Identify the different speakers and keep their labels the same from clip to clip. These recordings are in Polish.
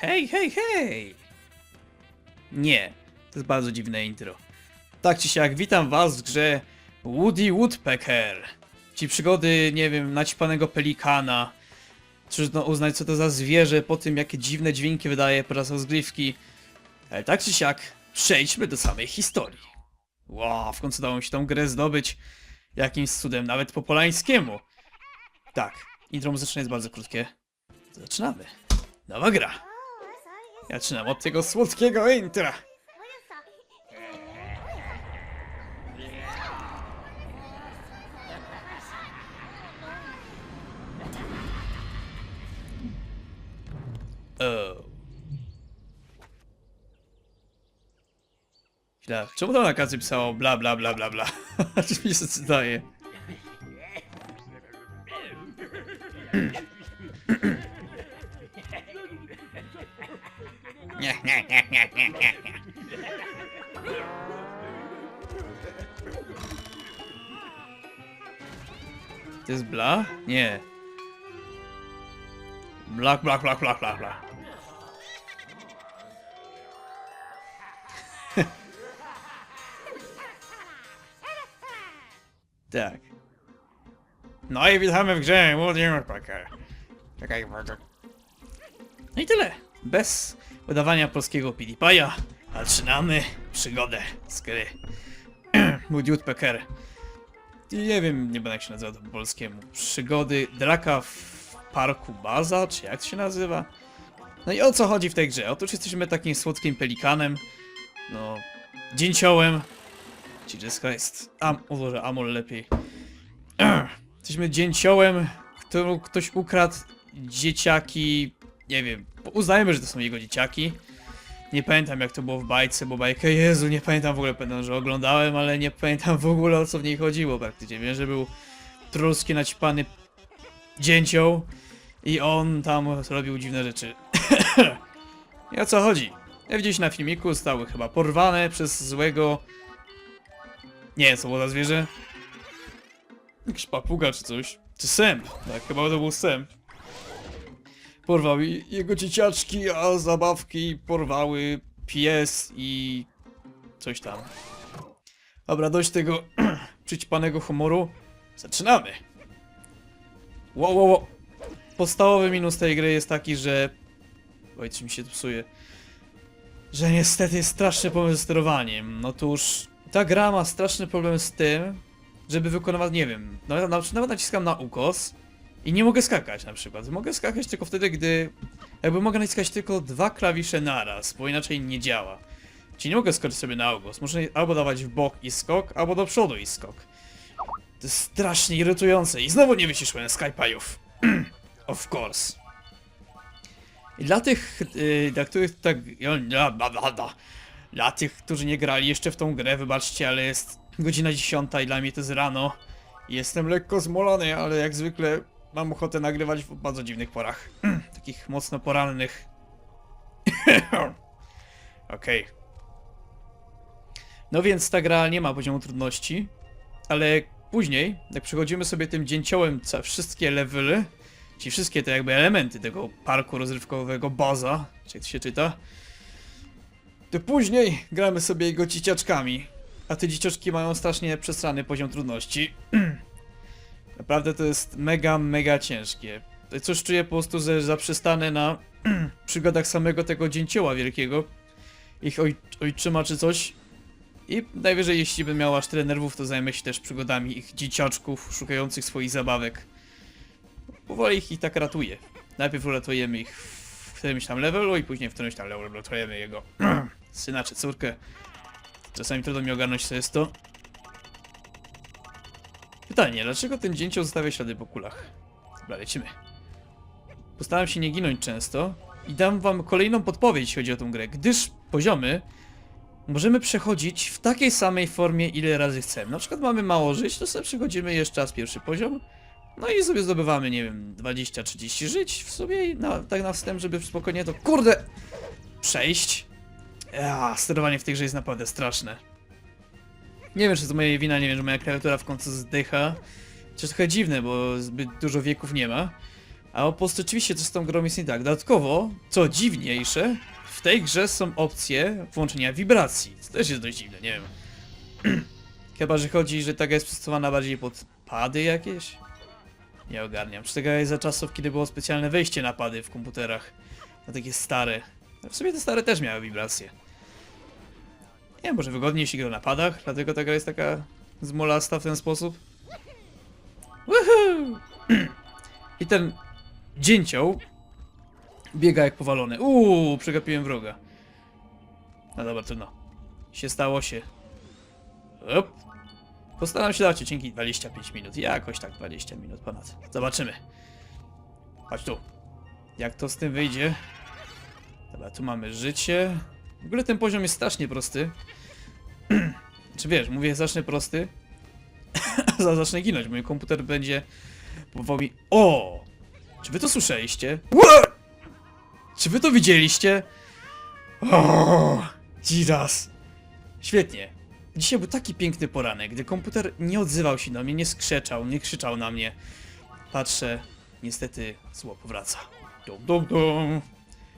Speaker 1: Hej, hej, hej! Nie, to jest bardzo dziwne intro. Tak czy siak, witam was w grze Woody Woodpecker. Ci przygody, nie wiem, naćpanego pelikana. Trudno uznać, co to za zwierzę po tym, jakie dziwne dźwięki wydaje podczas rozgrywki. Ale tak czy siak, przejdźmy do samej historii. Wow, w końcu udało mi się tą grę zdobyć jakimś cudem, nawet po polańskiemu. Tak, intro muzyczne jest bardzo krótkie. Zaczynamy. Nowa gra. Zaczynam od tego słodkiego intra. Oh. Czemu to na karcie pisało bla bla bla bla bla? Czy mi się zdaje? To jest bla? Nie. Blak, blak, blak, blak, blak, blak. tak. No i witamy w grze Woody Woodpecker. Czekaj, bardzo. No i tyle. Bez wydawania polskiego PewDiePie'a, zaczynamy przygodę z gry. Woody Woodpecker. Nie wiem, nie będę jak się nazywa to po polskiemu. Przygody Draka w parku Baza, czy jak to się nazywa? No i o co chodzi w tej grze? Otóż jesteśmy takim słodkim pelikanem, no, dzięciołem. Jesus Christ. Am, Boże, Amol lepiej. Jesteśmy dzięciołem, którą ktoś ukradł dzieciaki, nie wiem, uznajmy, że to są jego dzieciaki. Nie pamiętam jak to było w bajce, bo bajkę, Jezu, nie pamiętam w ogóle, pamiętam, że oglądałem, ale nie pamiętam w ogóle o co w niej chodziło praktycznie. Wiem, że był trulski naćpany dzięcioł i on tam robił dziwne rzeczy. I o co chodzi? Jak widzieliście na filmiku, zostały chyba porwane przez złego... Nie, co było za zwierzę? Jakiś papuga czy coś. Czy sęp? Tak, chyba to był sęp. Porwał jego dzieciaczki, a zabawki porwały pies i coś tam. Dobra, dość tego przyćpanego humoru. Zaczynamy! Wow, wow, wow. Podstawowy minus tej gry jest taki, że... Oj, czy mi się to psuje. Że niestety jest straszny problem ze sterowaniem. Otóż ta gra ma straszny problem z tym, żeby wykonywać, nie wiem, nawet nawet naciskam na ukos i nie mogę skakać na przykład. Mogę skakać tylko wtedy, gdy jakby mogę naciskać tylko dwa klawisze naraz, bo inaczej nie działa. Czyli nie mogę skoczyć sobie na ogłos. Muszę albo dawać w bok i skok, albo do przodu i skok. To jest strasznie irytujące i znowu nie wyciszyłem Skype'ów. of course. I dla tych, yy, dla których tak... Dla tych, którzy nie grali jeszcze w tą grę, wybaczcie, ale jest godzina 10 i dla mnie to jest rano. Jestem lekko zmolony, ale jak zwykle mam ochotę nagrywać w bardzo dziwnych porach. Takich mocno porannych. Okej. No więc ta gra nie ma poziomu trudności, ale później, jak przechodzimy sobie tym dzięciołem wszystkie levely, czyli wszystkie te jakby elementy tego parku rozrywkowego baza, czy jak to się czyta, to później gramy sobie jego dzieciaczkami, a te dzieciaczki mają strasznie przesrany poziom trudności. Naprawdę to jest mega, mega ciężkie. Coś czuję po prostu, że zaprzestanę na przygodach samego tego dzięcioła wielkiego, ich oj, ojczyma czy coś. I najwyżej, jeśli bym miał aż tyle nerwów, to zajmę się też przygodami ich dzieciaczków szukających swoich zabawek. Powoli ich i tak ratuję. Najpierw uratujemy ich w którymś tam levelu i później w którymś tam levelu uratujemy jego syna czy córkę. Czasami trudno mi ogarnąć, co jest to. Pytanie, dlaczego ten dzięcioł zostawia ślady po kulach? Dobra, lecimy. Postaram się nie ginąć często i dam wam kolejną podpowiedź, jeśli chodzi o tą grę, gdyż poziomy możemy przechodzić w takiej samej formie, ile razy chcemy. Na przykład mamy mało żyć, to sobie przechodzimy jeszcze raz pierwszy poziom, no i sobie zdobywamy, nie wiem, 20-30 żyć w sobie i na, tak na wstęp, żeby spokojnie to, kurde, przejść. Ja, sterowanie w tej grze jest naprawdę straszne. Nie wiem, czy to moja wina, nie wiem, że moja klawiatura w końcu zdycha. Chociaż trochę dziwne, bo zbyt dużo wieków nie ma. A po prostu oczywiście coś z tą grą jest nie tak. Dodatkowo, co dziwniejsze, w tej grze są opcje włączenia wibracji. Co też jest dość dziwne, nie wiem. Chyba, że chodzi, że ta gra jest przystosowana bardziej pod pady jakieś? Nie ogarniam. Czy gra jest za czasów, kiedy było specjalne wejście na pady w komputerach? Na takie stare. W sumie te stare też miały wibracje. Nie może wygodniej się gra na padach, dlatego ta gra jest taka zmolasta w ten sposób. Woohoo! I ten dzięcioł biega jak powalony. Uuu, przegapiłem wroga. No dobra, trudno. Się stało się. Op. Postaram się dać odcinki 25 minut. Jakoś tak 20 minut ponad. Zobaczymy. Chodź tu. Jak to z tym wyjdzie? Dobra, tu mamy życie. W ogóle ten poziom jest strasznie prosty. Czy wiesz, mówię strasznie prosty? Zaraz zacznę ginąć, mój komputer będzie powoli... O! Czy wy to słyszeliście? What? Czy wy to widzieliście? O! Jesus! Świetnie. Dzisiaj był taki piękny poranek, gdy komputer nie odzywał się do mnie, nie skrzeczał, nie krzyczał na mnie. Patrzę, niestety zło powraca. Dum, dum, dum.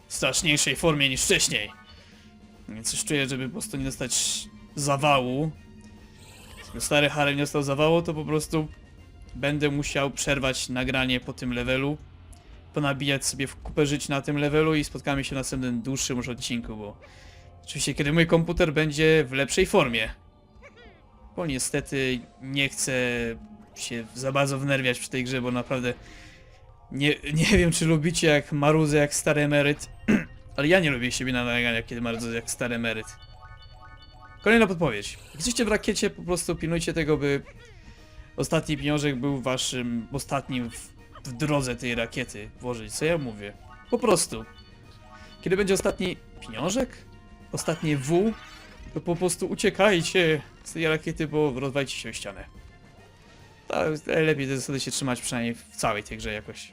Speaker 1: W straszniejszej formie niż wcześniej. Już czuję, żeby po prostu nie dostać zawału. Żeby stary Harry nie dostał zawału, to po prostu będę musiał przerwać nagranie po tym levelu. Ponabijać sobie w kupę żyć na tym levelu i spotkamy się na następnym dłuższym już odcinku, bo oczywiście kiedy mój komputer będzie w lepszej formie. Bo niestety nie chcę się za bardzo wnerwiać przy tej grze, bo naprawdę nie, nie wiem czy lubicie jak marudzę jak stary emeryt, ale ja nie lubię siebie na nagraniach, kiedy marudzę jak stary emeryt. Kolejna podpowiedź. Jesteście w rakiecie, po prostu pilnujcie tego, by ostatni pieniążek był waszym ostatnim w, w drodze tej rakiety włożyć. Co ja mówię? Po prostu. Kiedy będzie ostatni pieniążek? Ostatnie W? To po prostu uciekajcie z tej rakiety, bo rozwajcie się o ścianę. Tak, lepiej zasady się trzymać przynajmniej w całej tej grze jakoś.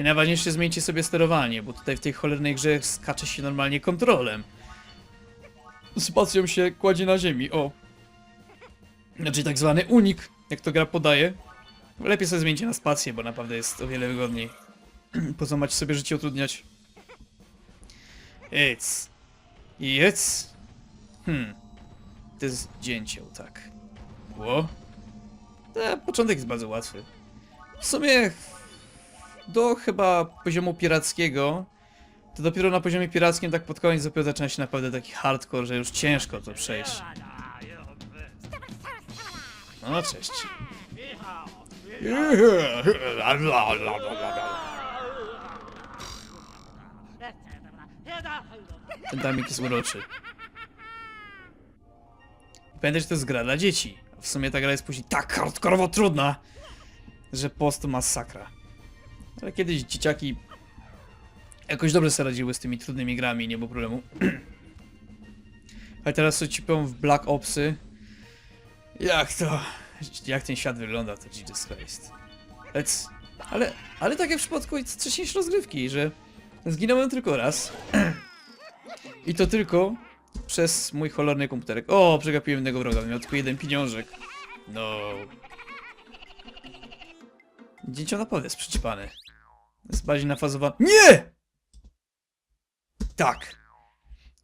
Speaker 1: I najważniejsze zmieńcie sobie sterowanie, bo tutaj w tej cholernej grze skacze się normalnie kontrolem. Spacją się kładzie na ziemi, o. Znaczy tak zwany unik, jak to gra podaje. Lepiej sobie zmieńcie na spację, bo naprawdę jest o wiele wygodniej. Po co macie sobie życie utrudniać? It's. It's. Hmm. To jest dzięcioł, tak. Ło? E, początek jest bardzo łatwy. W sumie do chyba poziomu pirackiego to dopiero na poziomie pirackim tak pod koniec dopiero zaczyna się naprawdę taki hardcore, że już ciężko to przejść. No cześć. Ten damik jest uroczy. Pamiętaj, że to jest gra dla dzieci. W sumie ta gra jest później tak hardkorowo trudna, że po prostu masakra. Ale kiedyś dzieciaki jakoś dobrze sobie radziły z tymi trudnymi grami, nie było problemu. Ale teraz co ci powiem w Black Opsy. Jak to... Jak ten świat wygląda, to Jesus Christ. Lec. Ale, ale tak jak w przypadku wcześniejszej rozgrywki, że zginąłem tylko raz. I to tylko przez mój cholerny komputerek. O, przegapiłem jednego wroga, miał tylko jeden pieniążek. No. Dziecię naprawdę jest przyczepany. Jest bardziej. Nie! Tak.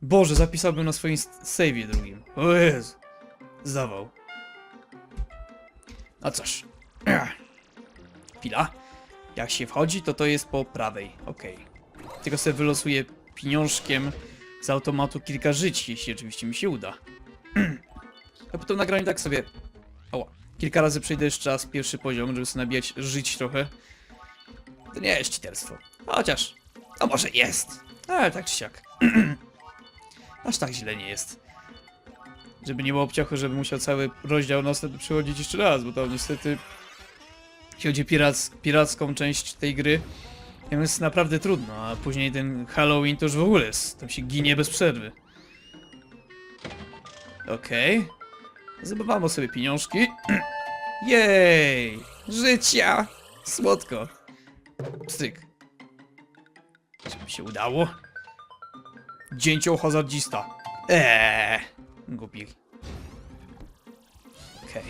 Speaker 1: Boże, zapisałbym na swoim save'ie drugim. O Jezu. Zdawał. A cóż. Chwila. Jak się wchodzi, to to jest po prawej. Okej. Tylko sobie wylosuję pieniążkiem z automatu kilka żyć, jeśli oczywiście mi się uda. A potem nagranie tak sobie... Oła. Kilka razy przejdę jeszcze raz pierwszy poziom, żeby sobie nabijać żyć trochę. To nie jest cheaterstwo. Chociaż... A może jest. Ale tak czy siak. Aż tak źle nie jest. Żeby nie było obciachu, żeby musiał cały rozdział następny przychodzić jeszcze raz, bo to niestety... Jeśli chodzi o pirac, piracką część tej gry, jest naprawdę trudno, a później ten Halloween to już w ogóle jest. Tam się ginie bez przerwy. Okej. Okay. Zabawamy sobie pieniążki. Jej! Życia! Słodko. Pstryk. Czy mi się udało? Dzięcioł hazardzista. Eee, głupi. Okej.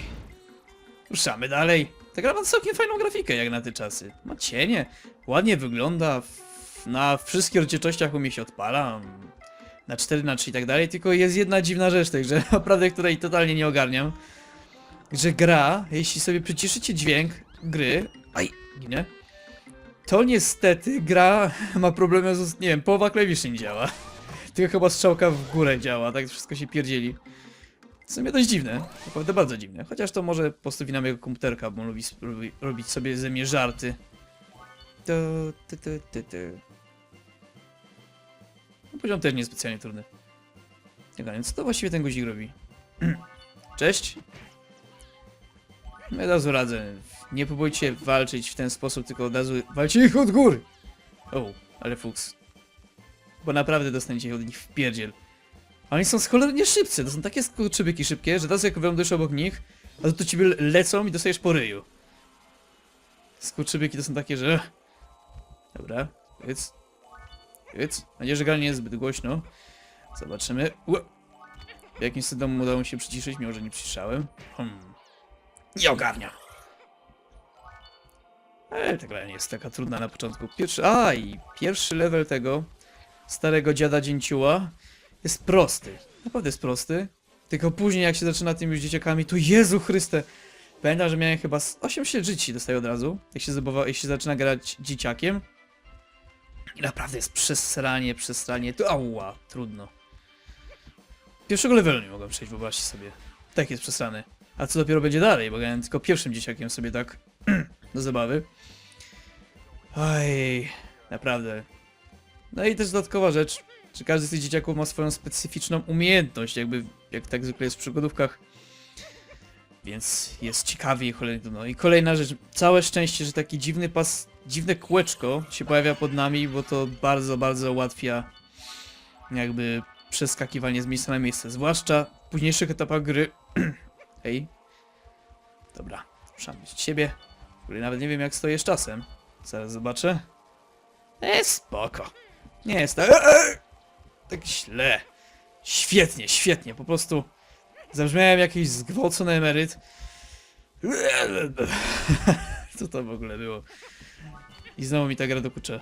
Speaker 1: Ruszamy dalej. Ta gra ma całkiem fajną grafikę jak na te czasy. Ma cienie, ładnie wygląda, na wszystkich rozdzielczościach umie się odpala, na 4 na 3 i tak dalej, tylko jest jedna dziwna rzecz tej grze, naprawdę której totalnie nie ogarniam. Że gra, jeśli sobie przyciszycie dźwięk gry, aj, ginę, to niestety gra ma problemy z, nie wiem, połowa klawiszy nie działa. Tylko chyba strzałka w górę działa, tak wszystko się pierdzieli. W sumie dość dziwne, naprawdę bardzo dziwne. Chociaż to może po prostu mojego komputerka, bo on lubi lubi robić sobie ze mnie żarty. To, ty, ty, ty, ty. No, poziom też niespecjalnie trudny. Nie wiem, co to właściwie ten guzik robi? Cześć. No, od razu radzę. Nie próbujcie walczyć w ten sposób, tylko od razu walcie ich od góry. O, ale fuks. Bo naprawdę dostaniecie od nich w pierdziel. Oni są cholernie szybcy, to są takie skurczybyki szybkie, że teraz jak wylądujesz obok nich, a to ciebie lecą i dostajesz po ryju. Skurczybyki to są takie, że... Dobra, więc... Więc... Nadzieję, że gra nie jest zbyt głośno. Zobaczymy. W jakimś cudem udało mi się przyciszyć, mimo że nie przyciszałem. Hmm. Nie ogarnia. Ale ta gra nie jest taka trudna na początku. Pierwszy... A, i pierwszy level tego starego dziada dzięciuła jest prosty. Naprawdę jest prosty. Tylko później jak się zaczyna tymi już dzieciakami, to Jezu Chryste! Pamiętam, że miałem chyba z 8 życi dostaję od razu, jak się, zabawa, jak się zaczyna grać dzieciakiem. I naprawdę jest przesranie, przesranie, to ała, trudno. Pierwszego levelu nie mogłem przejść, wyobraźcie sobie. Tak jest przesrany. A co dopiero będzie dalej, bo grałem tylko pierwszym dzieciakiem sobie tak do zabawy. Oj, naprawdę. No i też dodatkowa rzecz, że każdy z tych dzieciaków ma swoją specyficzną umiejętność, jakby jak tak zwykle jest w przygodówkach. Więc jest ciekawie i cholernie no I kolejna rzecz, całe szczęście, że taki dziwny pas, dziwne kółeczko się pojawia pod nami, bo to bardzo, bardzo ułatwia jakby przeskakiwanie z miejsca na miejsce, zwłaszcza w późniejszych etapach gry. Dobra, mieć siebie. W ogóle nawet nie wiem jak stoję z czasem. Zaraz zobaczę. E, spoko. Nie jest tak. Eee! Tak źle. Świetnie, świetnie. Po prostu zabrzmiałem jak jakiś zgwałcony emeryt. Co to w ogóle było? I znowu mi ta gra dokucza.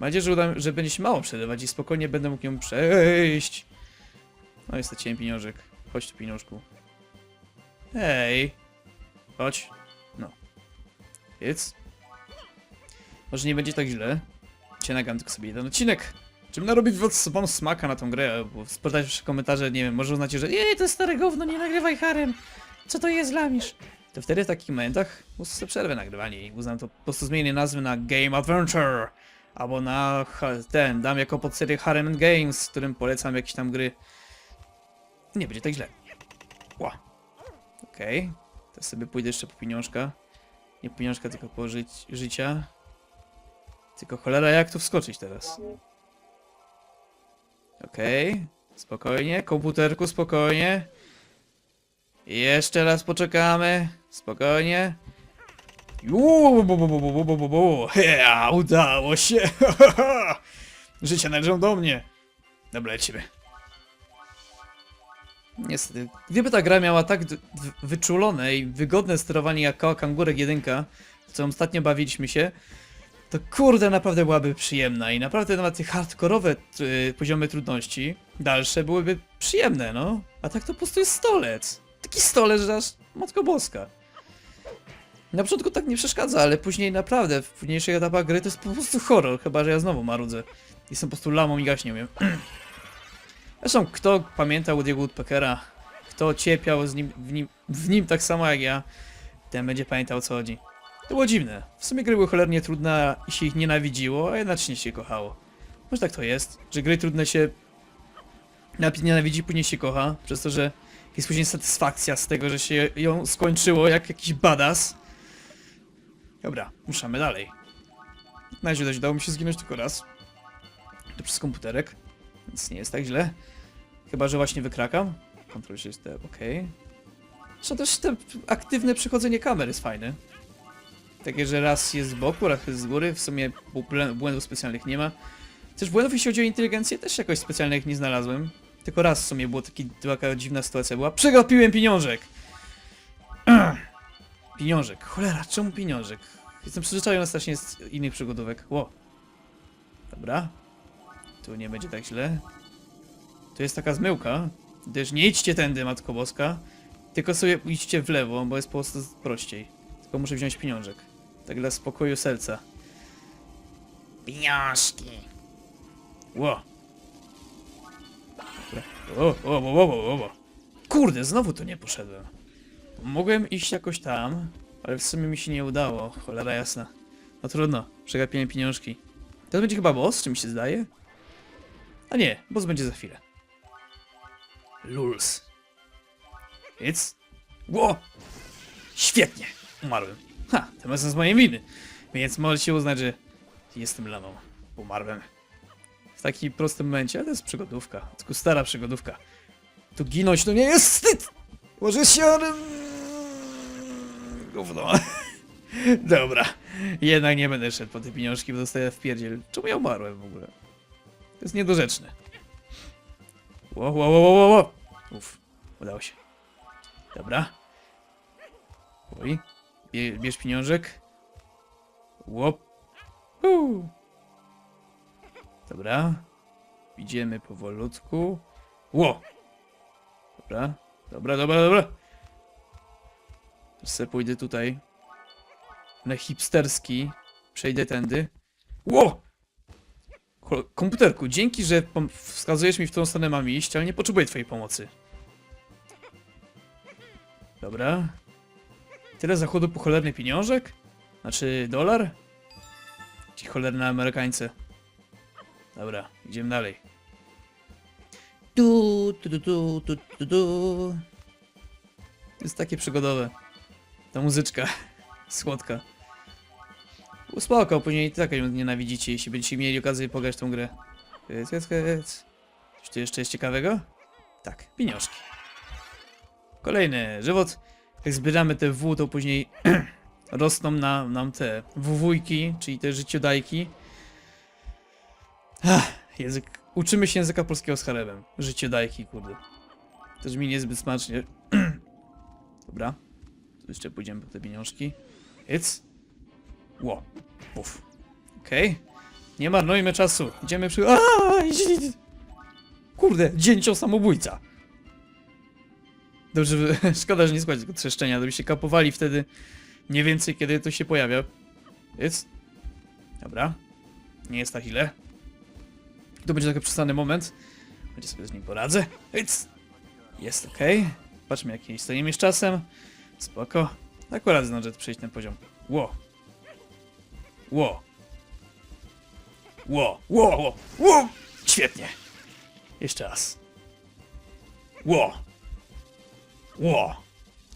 Speaker 1: Mam nadzieję, że, uda, że będzie się mało przerywać i spokojnie będę mógł ją przejść. No i straciłem pieniążek. Chodź tu pieniążku. Hej. Chodź. No. Jedz. Może nie będzie tak źle. Cię nagram tylko sobie jeden odcinek. Czym narobić wam smaka na tą grę? Bo w komentarze, nie wiem, może uznacie, że jej, to jest stare gówno, nie nagrywaj harem. Co to jest lamisz? To wtedy w takich momentach sobie przerwę nagrywanie i uznam to po prostu zmienię nazwy na Game Adventure. Albo na ten, dam jako podserię Harem Games, którym polecam jakieś tam gry. Nie będzie tak źle. Ła. Okej. Okay. To sobie pójdę jeszcze po pieniążka. Nie pieniążka, tylko po ży życia. Tylko cholera, jak tu wskoczyć teraz? Okej. Okay. Spokojnie, komputerku, spokojnie. Jeszcze raz poczekamy. Spokojnie. Uuu, bu, bu, bu, bu, bu, bu, bu. Udało się. Życie należą do mnie. Dobra, lecimy. Niestety, gdyby ta gra miała tak wyczulone i wygodne sterowanie jak Koła Kangurek 1, w co ostatnio bawiliśmy się, to kurde naprawdę byłaby przyjemna i naprawdę nawet te hardkorowe y, poziomy trudności dalsze byłyby przyjemne, no. A tak to po prostu jest stolec. Taki stolec, że aż matko boska. Na początku tak nie przeszkadza, ale później naprawdę w późniejszych etapach gry to jest po prostu horror, chyba że ja znowu marudzę. Jestem po prostu lamą i gaśnie umiem. Zresztą kto pamięta Woody'ego Woodpeckera, kto cierpiał z nim, w, nim, w nim tak samo jak ja, ten będzie pamiętał o co chodzi. To było dziwne. W sumie gry były cholernie trudne i się ich nienawidziło, a jednocześnie się kochało. Może tak to jest, że gry trudne się najpierw nienawidzi, później się kocha, przez to, że jest później satysfakcja z tego, że się ją skończyło jak jakiś badass. Dobra, ruszamy dalej. Na razie udało mi się zginąć tylko raz. To przez komputerek, więc nie jest tak źle. Chyba, że właśnie wykrakam. Control Shift, okej. Zresztą też te aktywne przychodzenie kamer jest fajne. Takie, że raz jest z boku, raz jest z góry, w sumie bł- błędów specjalnych nie ma. Też błędów, jeśli chodzi o inteligencję, też jakoś specjalnych nie znalazłem. Tylko raz w sumie było taki, taka dziwna sytuacja była. Przegapiłem pieniążek! Pieniążek. Cholera, czemu pieniążek? Jestem przyzwyczajony strasznie z innych przygodówek. Ło. Dobra. Tu nie będzie tak źle. Tu jest taka zmyłka. Też nie idźcie tędy, Matko Boska. Tylko sobie idźcie w lewo, bo jest po prostu prościej. Tylko muszę wziąć pieniążek. Tak dla spokoju serca.
Speaker 2: Pieniążki.
Speaker 1: Ło. O, o, o, o, o, o. Kurde, znowu tu nie poszedłem. Mogłem iść jakoś tam, ale w sumie mi się nie udało. Cholera jasna. No trudno, przegapiłem pieniążki. To będzie chyba boss, czy mi się zdaje? A nie, boss będzie za chwilę. Lulz. It's... Ło! Świetnie! Umarłem. Ha, tym razem z mojej winy. Więc możecie uznać, że jestem lamą. Umarłem. W takim prostym momencie, ale to jest przygodówka. Tylko stara przygodówka. Tu ginąć to nie jest wstyd! Może się. Gówno. Dobra. Jednak nie będę szedł po te pieniążki, bo dostaję w pierdziel. Czemu ja umarłem w ogóle? Jest niedorzeczne. Ło, ło, ło, ło, ło. Uf, udało się. Dobra. Oj. Bie, bierz pieniążek. Łop. Uuu. Dobra. Idziemy powolutku. Ło! Dobra, dobra, dobra, dobra. Teraz pójdę tutaj. Na hipsterski. Przejdę tędy. Ło! Ko- Komputerku, dzięki, że wskazujesz mi w którą stronę mam iść, ale nie potrzebuję twojej pomocy. Dobra. Tyle zachodu po cholerny pieniążek? Znaczy dolar? Ci cholerne Amerykańcy. Dobra, idziemy dalej. Tu, tu, tu, tu, tu, tu, tu. Jest takie przygodowe. Ta muzyczka. Słodka. Było Spoko, później tak nienawidzicie, jeśli będziecie mieli okazję pograć tą grę. Hyc, hyc, hyc. Coś tu jeszcze jest ciekawego? Tak, pieniążki. Kolejny żywot. Jak zbieramy te W, to później rosną na, nam te wwójki, czyli te życiodajki. Ach, język. Uczymy się języka polskiego z Haremem. Życiodajki, kurde. Też mi niezbyt smacznie. Dobra. Tu jeszcze pójdziemy po te pieniążki. It's. Ło. Uf. Okej. Nie marnujmy czasu. Idziemy przy... Aaaa! Kurde, dzięcioł samobójca. Dobrze, szkoda, że nie składać tego trzeszczenia, to by się kapowali wtedy mniej więcej, kiedy to się pojawia. Jest. Dobra. Nie jest tak źle. To będzie taki przystany moment. Będzie sobie z nim poradzę. It's. Jest ok. Patrzmy, jaki stoimy z czasem. Spoko. Akurat zdążę przejść ten poziom. Ło. Ło. Ło. Ło. Ło. Ło. Świetnie. Jeszcze raz. Ło. Ło.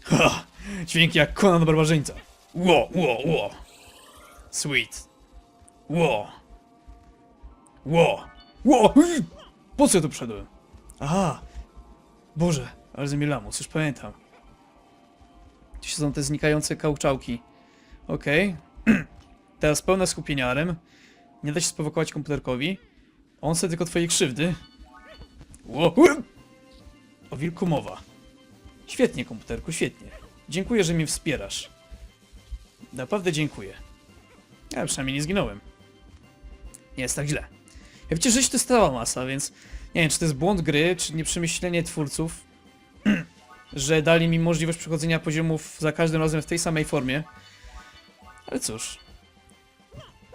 Speaker 1: Ha. Dźwięki jak Conan Barbarzyńca. Ło. Ło. Ło. Sweet. Ło. Ło. Ło. Po co ja tu przyszedłem? Aha. Boże, ale ze mnie lamus, już pamiętam. Się są te znikające kauczałki. Okej. Teraz pełne skupienia Arem. Nie da się sprowokować komputerkowi. On chce tylko twojej krzywdy. Ło. O wilku mowa. Świetnie, komputerku, świetnie. Dziękuję, że mnie wspierasz. Naprawdę dziękuję. Ja przynajmniej nie zginąłem. Nie jest tak źle. Ja wiecie, że się testowała masa, więc nie wiem, czy to jest błąd gry, czy nieprzemyślenie twórców, że dali mi możliwość przechodzenia poziomów za każdym razem w tej samej formie. Ale cóż.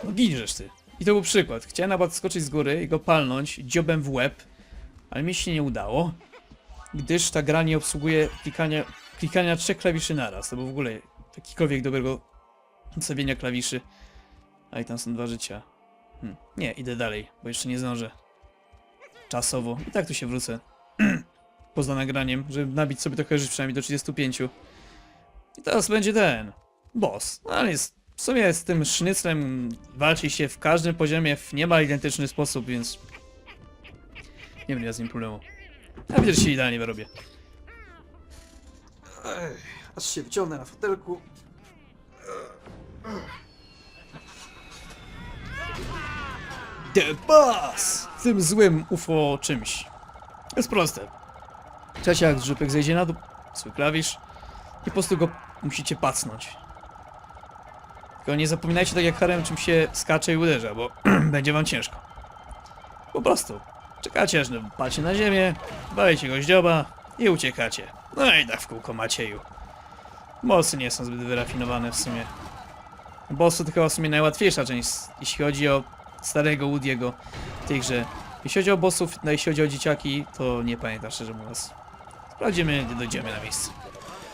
Speaker 1: No giniesz ty. I to był przykład. Chciałem nawet skoczyć z góry i go palnąć dziobem w łeb, ale mi się nie udało, gdyż ta gra nie obsługuje klikania, klikania trzech klawiszy naraz. To był w ogóle jakikolwiek dobrego ustawienia klawiszy. A i tam są dwa życia. Hmm. Nie, idę dalej, bo jeszcze nie zdążę. Czasowo. I tak tu się wrócę. Poza nagraniem, żeby nabić sobie trochę żyć przynajmniej do 35. I teraz będzie ten. Boss. No ale jest. W sumie z tym sznyclem walczy się w każdym poziomie w niemal identyczny sposób, więc. Nie wiem, ja z nim problemu. Ja widzę, że się idealnie wyrobię. Aż się wciągnę na fotelku. The Boss! Tym złym UFO czymś. Jest proste. Czesiak z żupek zejdzie na dół, swój klawisz i po prostu go musicie pacnąć. Tylko nie zapominajcie tak jak harem, czym się skacze i uderza, bo będzie wam ciężko. Po prostu. Czekacie aż pacie na ziemię, walecie goździoba i uciekacie. No i tak w kółko Macieju. Bossy nie są zbyt wyrafinowane w sumie. Bossy to chyba w sumie najłatwiejsza część, jeśli chodzi o starego Woody'ego w tej grze. Jeśli chodzi o bossów, no jeśli chodzi o dzieciaki, to nie pamiętam szczerze mówiąc. Sprawdzimy, gdy dojdziemy na miejsce.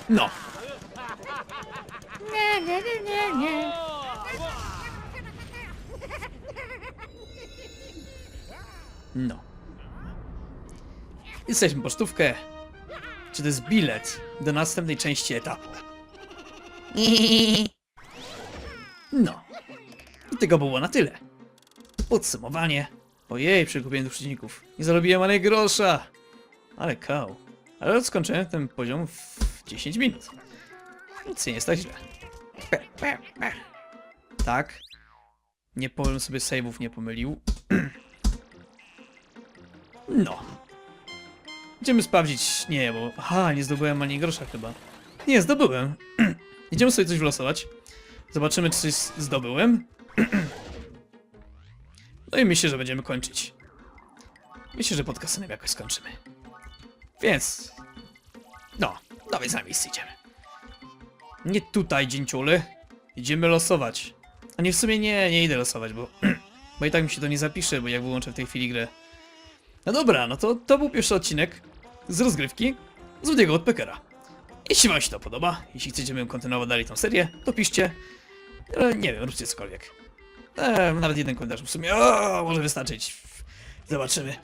Speaker 1: No. No. Jesteśmy pocztówkę. Czy to jest bilet do następnej części etapu? No. I tego było na tyle. Podsumowanie. Ojej, przekupiłem do przeciwników. Nie zarobiłem ani grosza. Ale kał. Ale skończyłem ten poziom w 10 minut. Nic nie jest tak źle. Tak. Nie powiem sobie save'ów nie pomylił. No. Idziemy sprawdzić. Nie, bo. Aha, nie zdobyłem ani grosza chyba. Nie, zdobyłem. Idziemy sobie coś wylosować. Zobaczymy, czy coś zdobyłem. No i myślę, że będziemy kończyć. Myślę, że pod kasynem jakoś skończymy. Więc. No, no więc na miejsce idziemy. Nie tutaj, dzięciule. Idziemy losować. A nie w sumie nie, nie idę losować, bo. Bo i tak mi się to nie zapisze, bo jak wyłączę w tej chwili grę. No dobra, no to to był pierwszy odcinek z rozgrywki z Woody'ego od Pekera. Jeśli wam się to podoba, jeśli chcecie, żebym kontynuował dalej tą serię, to piszcie. Ale nie wiem, róbcie cokolwiek. Eee, nawet jeden komentarz w sumie. O, może wystarczyć. Zobaczymy. Eee,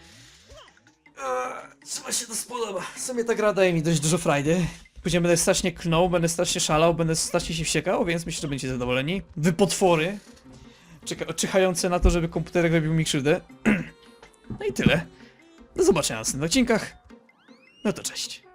Speaker 1: wam się to spodoba? W sumie ta gra daje mi dość dużo frajdy. Później będę strasznie knął, będę strasznie szalał, będę strasznie się wściekał, więc myślę, że będziecie zadowoleni. Wy potwory. Czeka- czyhające na to, żeby komputerek robił mi krzywdę. no i tyle. Do zobaczenia w następnych odcinkach. No to cześć.